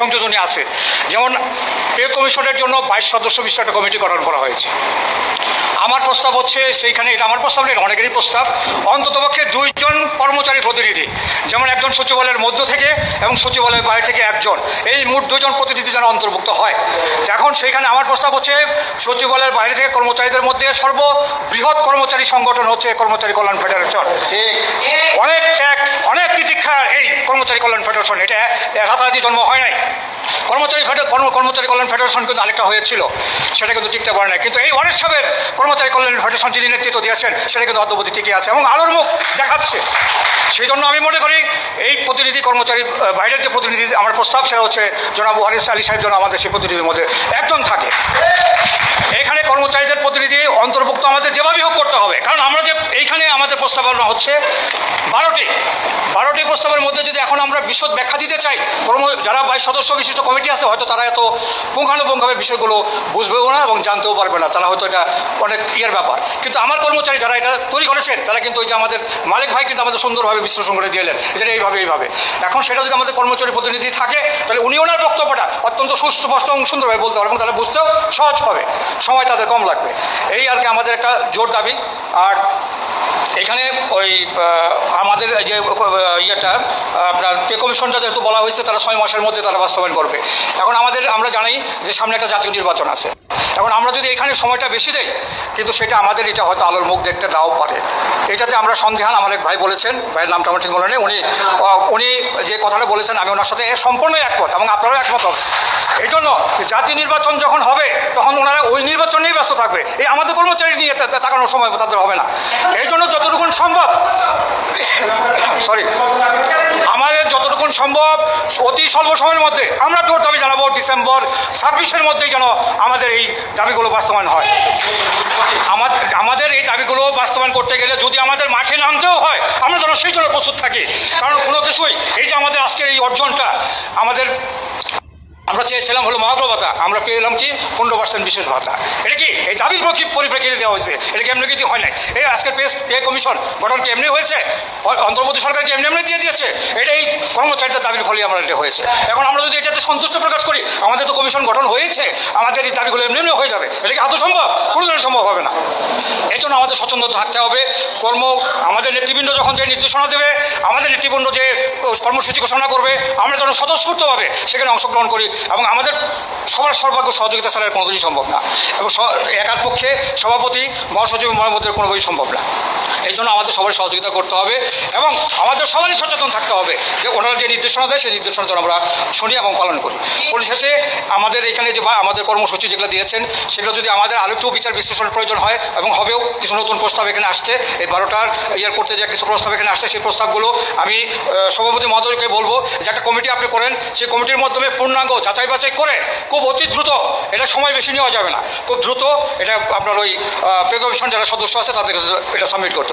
সংযোজনী আছে। যেমন পে কমিশনের জন্য বাইশ সদস্য বিশিষ্ট একটা কমিটি গঠন করা হয়েছে। আমার প্রস্তাব হচ্ছে সেইখানে এটা আমার প্রস্তাব নেই অনেকেরই প্রস্তাব। অন্ততপক্ষে দুইজন কর্মচারী প্রতিনিধি যেমন একজন সচিবালয়ের মধ্য থেকে এবং সচিবালয়ের বাইরে থেকে একজন। এই মোট দুজন প্রতিনিধি যেন অন্তর্ভুক্ত হয়। এখন সেইখানে আমার প্রস্তাব হচ্ছে সচিবালয়ের বাইরে থেকে কর্মচারীদের মধ্যে সর্ববৃহৎ কর্মচারী সংগঠন হচ্ছে কর্মচারী কল্যাণ ফেডারেশন। অনেক কর্মচারী কল্যাণ ফেডারেশন, এটা রাতারাতি জন্ম হয় নাই। কর্মচারী ফেডার কর্ম, কর্মচারী কল্যাণ ফেডারেশন কিন্তু আরেকটা হয়েছিল, সেটা কিন্তু টিকতে পারে না কিন্তু এই ওয়ারেস সাহেবের কর্মচারী কল্যাণ ফেডারেশন যিনি নেতৃত্ব দিয়েছেন, সেটা কিন্তু অদ্যবধি টিকে আছে এবং আলোর মুখ দেখাচ্ছে। সেই জন্য আমি মনে করি, এই প্রতিনিধি কর্মচারী বাইরের যে প্রতিনিধি আমার প্রস্তাব, সেটা হচ্ছে জনাব ওয়ারিস আলী সাহেব যেন আমাদের সেই প্রতিনিধির মধ্যে একজন থাকে। এখানে কর্মচারীদের প্রতিনিধি অন্তর্ভুক্ত আমাদের যেভাবেই হোক করতে হবে, কারণ আমাদের প্রস্তাবনা হচ্ছে বারোটি বারোটি প্রস্তাবের মধ্যে যদি এখন আমরা বিশদ ব্যাখ্যা দিতে চাই যারা বাইশ সদস্য বিশিষ্ট কমিটি আছে, হয়তো তারা এত পুঙ্খানুপুঙ্খভাবে বিষয়গুলো বুঝবেও না এবং জানতেও পারবে না। তারা হয়তো এটা অনেক ইয়ের ব্যাপার। কিন্তু আমার কর্মচারী যারা এটা তৈরি করেছেন, তারা কিন্তু ওই যে আমাদের মালিক ভাই কিন্তু আমাদের সুন্দরভাবে বিশ্লেষণ করে দিলেন যেটা এইভাবে এইভাবে। এখন সেটা যদি আমাদের কর্মচারী প্রতিনিধি থাকে, তাহলে উনি ওনার বক্তব্যটা অত্যন্ত সুস্পষ্ট এবং সুন্দরভাবে বলতে পারবেন তারা বুঝতেও সহজ হবে। সময় তাদের কম লাগবে। এই আর কি আমাদের একটা জোর দাবি। আর এখানে ওই আমাদের যে ইয়েটা, আপনার পে কমিশনটা যেহেতু বলা হয়েছে, তারা ছয় মাসের মধ্যে তারা বাস্তবায়ন করবে। এখন আমাদের, আমরা জানি যে সামনে একটা জাতীয় নির্বাচন আছে। এখন আমরা যদি এখানে সময়টা বেশি দেই, কিন্তু সেটা আমাদের এটা হয়তো আলোর মুখ দেখতে নাও পারে। এটাতে আমরা সন্দেহান, আমার এক ভাই বলেছেন, ভাইয়ের নামটা আমার ঠিক মনে নেই, উনি উনি যে কথাটা বলেছেন, আমি ওনার সাথে সম্পূর্ণই একমত এবং আপনারাও একমত। এই জন্য জাতীয় নির্বাচন যখন হবে নির্বাচন ব্যস্ত থাকবে। এই আমাদের কর্মচারী নিয়ে তাকানোর সময় তাদের হবে না। এই জন্য যতটুকুন সম্ভব সরি আমাদের যতটুকুন সম্ভব, অতি স্বল্প সময়ের মধ্যে আমরা জোর দাবি জানাব ডিসেম্বর ছাব্বিশের মধ্যেই যেন আমাদের এই দাবিগুলো বাস্তবায়ন হয়। আমাদের এই দাবিগুলো বাস্তবায়ন করতে গেলে যদি আমাদের মাঠে নামতেও হয়, আমরা যেন সেই জন্য প্রস্তুত থাকি। কারণ কোনো কিছুই এই যে আমাদের আজকের এই অর্জনটা, আমাদের আমরা চেয়েছিলাম হলো মহাগ্র ভাতা আমরা পেয়ে এলাম কি? পনেরো পার্সেন্ট বিশেষ ভাতা এটা কি? এই দাবির পরিপ্রেক্ষিতে দেওয়া হয়েছে। এটা কি এমনি কিছু হয় নাই? এই আজকের পে পে কমিশন গঠন কি এমনি হয়েছে? অন্তর্বর্তী সরকার কি এমনি এমনি দিয়ে দিয়েছে? এটা এই কর্মচারীদের দাবির ফলে আমরা এটা হয়েছে। এখন আমরা যদি এটাতে সন্তুষ্ট প্রকাশ করি, আমাদের তো কমিশন গঠন হয়েছে, আমাদের এই দাবিগুলো এমনি এমনি হয়ে যাবে। এটা কি আদৌ সম্ভব? কোনো দিনের সম্ভব হবে না। এই জন্য আমাদের স্বচ্ছন্দ থাকতে হবে। কর্ম, আমাদের নেতৃবৃন্দ যখন যে নির্দেশনা দেবে, আমাদের নেতৃবৃন্দ যে কর্মসূচি ঘোষণা করবে, আমরা যেন স্বতঃস্ফূর্তভাবে সেখানে অংশগ্রহণ করি এবং আমাদের সবার সর্বাগ্য সহযোগিতা ছাড়া কোনোদিনই সম্ভব না। এবং একার পক্ষে সভাপতি, মহাসচিব, মহামন্ত্রীর কোনোভাবেই সম্ভব না। এই জন্য আমাদের সবাই সহযোগিতা করতে হবে এবং আমাদের সবারই সচেতন থাকতে হবে যে ওনারা যে নির্দেশনা দেয়, সেই নির্দেশনা যেন আমরা শুনি এবং পালন করি। পরিশেষে আমাদের এখানে যে বা, আমাদের কর্মসূচি যেগুলো দিয়েছেন, সেগুলো যদি আমাদের আরও একটু বিচার বিশ্লেষণ প্রয়োজন হয় এবং হবেও কিছু নতুন প্রস্তাব এখানে আসছে, এই বারোটার ইয়ার করতে যে কিছু প্রস্তাব এখানে আসছে, সেই প্রস্তাবগুলো আমি সভাপতি মহোদয়কে বলব, যে একটা কমিটি আপনি করেন, সেই কমিটির মাধ্যমে পূর্ণাঙ্গ যাচাই বাছাই করে খুব অতি দ্রুত, এটা সময় বেশি নেওয়া যাবে না। খুব দ্রুত এটা আপনার ওই পে কমিশন যারা সদস্য আছে, তাদের এটা সাবমিট করতে